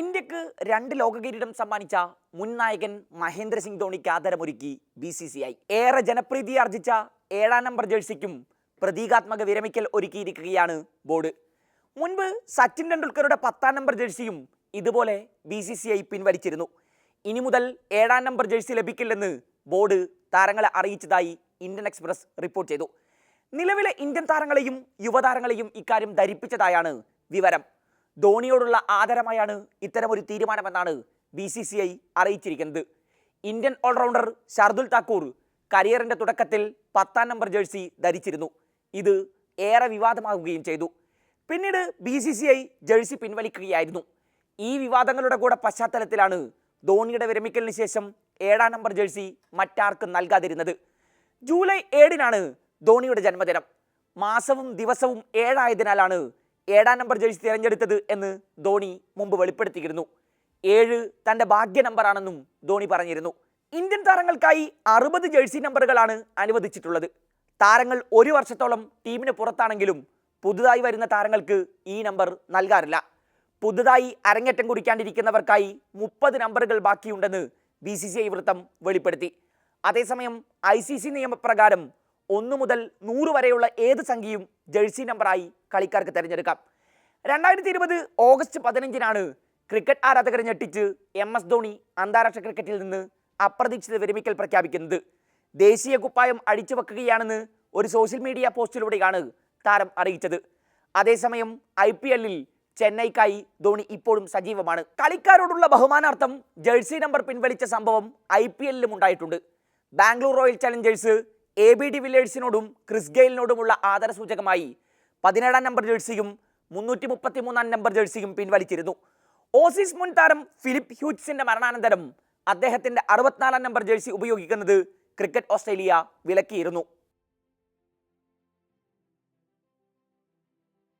ഇന്ത്യയ്ക്ക് രണ്ട് ലോക കിരീടം സമ്മാനിച്ച മുൻ നായകൻ മഹേന്ദ്ര സിംഗ് ധോണിക്ക് ആദരമൊരുക്കി ബി സി സി ഐ. ഏറെ ജനപ്രീതി ആർജിച്ച ഏഴാം നമ്പർ ജേഴ്സിക്കും പ്രതീകാത്മക വിരമിക്കൽ ഒരുക്കിയിരിക്കുകയാണ് ബോർഡ്. മുൻപ് സച്ചിൻ ടെണ്ടുൽക്കറുടെ പത്താം നമ്പർ ജേഴ്സിയും ഇതുപോലെ ബി സി സി ഐ പിൻവലിച്ചിരുന്നു. ഇനി മുതൽ ഏഴാം നമ്പർ ജേഴ്സി ലഭിക്കില്ലെന്ന് ബോർഡ് താരങ്ങളെ അറിയിച്ചതായി ഇന്ത്യൻ എക്സ്പ്രസ് റിപ്പോർട്ട് ചെയ്തു. നിലവിലെ ഇന്ത്യൻ താരങ്ങളെയും യുവതാരങ്ങളെയും ഇക്കാര്യം ധരിപ്പിച്ചതായാണ് വിവരം. ധോണിയോടുള്ള ആദരമായാണ് ഇത്തരമൊരു തീരുമാനമെന്നാണ് ബി സി സി ഐ അറിയിച്ചിരിക്കുന്നത്. ഇന്ത്യൻ ഓൾറൗണ്ടർ ഷർദുൽ താക്കൂർ കരിയറിന്റെ തുടക്കത്തിൽ പത്താം നമ്പർ ജേഴ്സി ധരിച്ചിരുന്നു. ഇത് ഏറെ വിവാദമാകുകയും ചെയ്തു. പിന്നീട് B C C I jersey പിൻവലിക്കുകയായിരുന്നു. ഈ വിവാദങ്ങളുടെ കൂടെ പശ്ചാത്തലത്തിലാണ് ധോണിയുടെ വിരമിക്കലിന് ശേഷം ഏഴാം നമ്പർ ജേഴ്സി മറ്റാർക്കും നൽകാതിരുന്നത്. ജൂലൈ ഏഴിനാണ് ധോണിയുടെ ജന്മദിനം. മാസവും ദിവസവും ഏഴായതിനാലാണ് ഏഴാം നമ്പർ ജേഴ്സി തിരഞ്ഞെടുത്തത് എന്ന് ധോണി മുമ്പ് വെളിപ്പെടുത്തിയിരുന്നു. ഏഴ് തന്റെ ഭാഗ്യ നമ്പറാണെന്നും ധോണി പറഞ്ഞിരുന്നു. ഇന്ത്യൻ താരങ്ങൾക്കായി അറുപത് ജേഴ്സി നമ്പറുകളാണ് അനുവദിച്ചിട്ടുള്ളത്. താരങ്ങൾ ഒരു വർഷത്തോളം ടീമിന് പുറത്താണെങ്കിലും പുതുതായി വരുന്ന താരങ്ങൾക്ക് ഈ നമ്പർ നൽകാറില്ല. പുതുതായി അരങ്ങേറ്റം കുറിക്കാണ്ടിരിക്കുന്നവർക്കായി മുപ്പത് നമ്പറുകൾ ബാക്കിയുണ്ടെന്ന് ബി സി സി ഐ വൃത്തം വെളിപ്പെടുത്തി. അതേസമയം ഐ സി സി നിയമപ്രകാരം ഒന്നു മുതൽ നൂറ് വരെയുള്ള ഏത് സംഖ്യയും ജേഴ്സി നമ്പറായി കളിക്കാർക്ക് തിരഞ്ഞെടുക്കാം. രണ്ടായിരത്തി ഇരുപത് ഓഗസ്റ്റ് പതിനഞ്ചിനാണ് ക്രിക്കറ്റ് ആരാധകരെ ഞെട്ടിച്ച് എം എസ് ധോണി അന്താരാഷ്ട്ര ക്രിക്കറ്റിൽ നിന്ന് അപ്രതീക്ഷിത വിരമിക്കൽ പ്രഖ്യാപിക്കുന്നത്. ദേശീയ കുപ്പായം അടിച്ചു വെക്കുകയാണെന്ന് ഒരു സോഷ്യൽ മീഡിയ പോസ്റ്റിലൂടെയാണ് താരം അറിയിച്ചത്. അതേസമയം ഐ പി എല്ലിൽ ചെന്നൈക്കായി ധോണി ഇപ്പോഴും സജീവമാണ്. കളിക്കാരോടുള്ള ബഹുമാനാർത്ഥം ജേഴ്സി നമ്പർ പിൻവലിച്ച സംഭവം ഐ പി എല്ലിലും ഉണ്ടായിട്ടുണ്ട്. Bangalore Royal Challengers A B D വില്ലേഴ്സിനോടും Chris ഗെയിലിനോടുമുള്ള ആദരസൂചകമായി പതിനേഴാം നമ്പർ ജേഴ്സിയും മുന്നൂറ്റി മുപ്പത്തി മൂന്നാം നമ്പർ ജേഴ്സിയും പിൻവലിച്ചിരുന്നു. ഓസീസ് മുൻ താരം ഫിലിപ്പ് ഹ്യൂച്ച്സിന്റെ മരണാനന്തരം അദ്ദേഹത്തിന്റെ അറുപത്തിനാലാം നമ്പർ ജേഴ്സി ഉപയോഗിക്കുന്നത് ക്രിക്കറ്റ് ഓസ്ട്രേലിയ വിലക്കിയിരുന്നു.